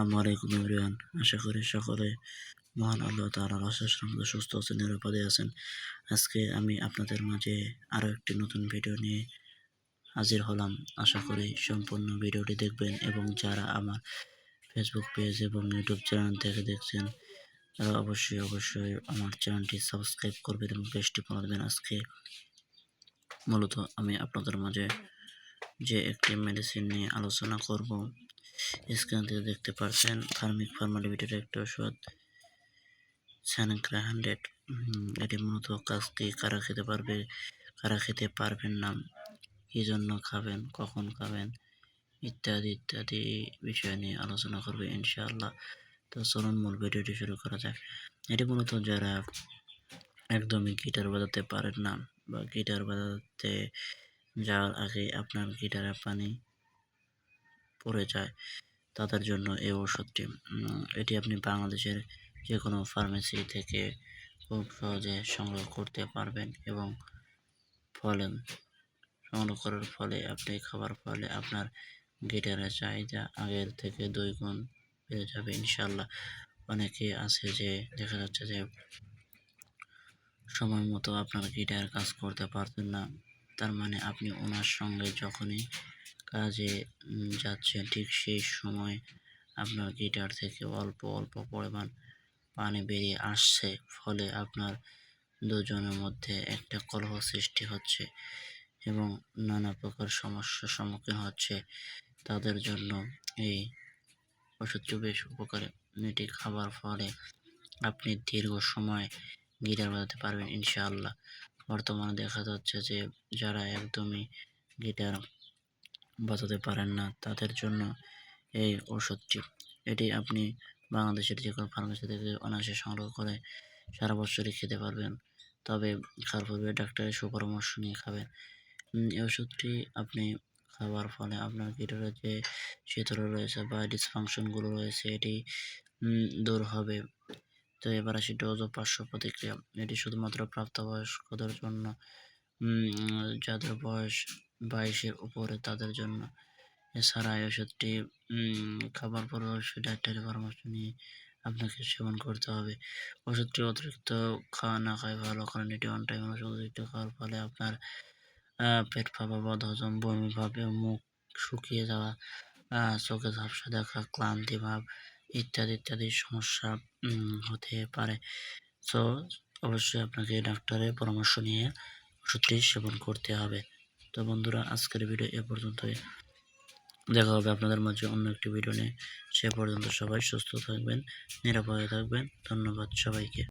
আসসালামু আলাইকুম আশা করি সকলে মহান আল্লাহ তাআলার অশেষ রহমতে সুস্থ আছেন, নিরাপদে আছেন। আজকে আমি আপনাদের মাঝে আরও একটি নতুন ভিডিও নিয়ে হাজির হলাম। আশা করি সম্পূর্ণ ভিডিওটি দেখবেন এবং যারা আমার ফেসবুক পেজ এবং ইউটিউব চ্যানেল থেকে দেখছেন, তারা অবশ্যই অবশ্যই আমার চ্যানেলটি সাবস্ক্রাইব করবেন এবং পেজটি দেবেন আজকে মূলত আমি আপনাদের মাঝে যে একটি মেডিসিন নিয়ে আলোচনা করব স্ক্রিন থেকে দেখতে পাচ্ছেন ফার্মিক ফার্মা লিমিটেড একটা ওষুধ স্যানক্রা হান্ড্রেড এটি মূলত কাজটি কারা খেতে পারবে, কারা খেতে পারবেন না, কী জন্য খাবেন, কখন খাবেন, ইত্যাদি ইত্যাদি বিষয় নিয়ে আলোচনা করবে ইনশাআল্লাহ। তো চলুন মূল ভিডিওটি শুরু করা যাক। এটি মূলত যারা একদমই গিটার বাজাতে পারেন না বা গিটার বাজাতে যাওয়ার আগে আপনার গিটারে পানি পড়ে যায় তাদের জন্য এই ওষুধটি এটি আপনি বাংলাদেশের যে কোনো ফার্মেসি থেকে খুব সহজে সংগ্রহ করতে পারবেন এবং ফলে সংগ্রহ করার ফলে আপনি খাবার ফলে আপনার গিটারের চাহিদা আগের থেকে দুই গুণ বেড়ে যাবে। ইনশাল্লাহ অনেকে আছে যে দেখা যাচ্ছে যে সময় মতো আপনার গিটার কাজ করতে পারতেন না। তার মানে আপনি ওনার সঙ্গে যখনই কাজে যাচ্ছেন ঠিক সেই সময় আপনার গিটার থেকে অল্প অল্প পরিমাণ পানি বেরিয়ে আসছে। ফলে আপনার দুজনের মধ্যে একটা কলহ সৃষ্টি হচ্ছে এবং নানা প্রকার সমস্যার সম্মুখীন হচ্ছে তাদের জন্য। এই ওষুধটি বেশ উপকারী এটি খাবার ফলে আপনি দীর্ঘ সময় গিটার বাজাতে পারবেন ইনশাআল্লাহ। বর্তমানে দেখা যাচ্ছে যে যারা একদমই গিটার বাজাতে পারেন না তাদের জন্য এই ওষুধটি এটি আপনি বাংলাদেশের যে কোনো ফার্মেসি থেকে অনায়াসে সংগ্রহ করে সারা বছরই খেতে পারবেন। তবে খাওয়ার পূর্বে ডাক্তারের সুপরামর্শ নিয়ে খাবেন। এই ওষুধটি আপনি খাওয়ার ফলে আপনার গিটারের যে শীতল রয়েছে বা ডিসফাংশনগুলো রয়েছে, এটি দূর হবে। তো এবার আসি ডোজ ও পার্শ্ব প্রতিক্রিয়া। এটি শুধুমাত্র প্রাপ্তবয়স্কদের জন্য যাদের বয়স বাইশের উপরে তাদের জন্য। এছাড়া এই ওষুধটি খাবার পর অবশ্যই ডাক্তারের পরামর্শ নিয়ে আপনাকে সেবন করতে হবে। ওষুধটি অতিরিক্ত খাওয়া না খায় ভালো, কারণ এটি অন টাইম ওষুধ, অতিরিক্ত খাওয়ার ফলে আপনার পেট ফাঁপা বদ হজম, বমি ভাবে মুখ শুকিয়ে যাওয়া চোখে ঝাপসা দেখা, ক্লান্তি ভাব ইত্যাদি ইত্যাদি সমস্যা হতে পারে। তো অবশ্যই আপনাকে ডাক্তারের পরামর্শ নিয়ে ওষুধটি সেবন করতে হবে। তো বন্ধুরা, আজকের ভিডিও এ পর্যন্তই। দেখা হবে আপনাদের মাঝে অন্য একটি ভিডিও নিয়ে। সে পর্যন্ত সবাই সুস্থ থাকবেন, নিরাপদে থাকবেন। ধন্যবাদ সবাইকে।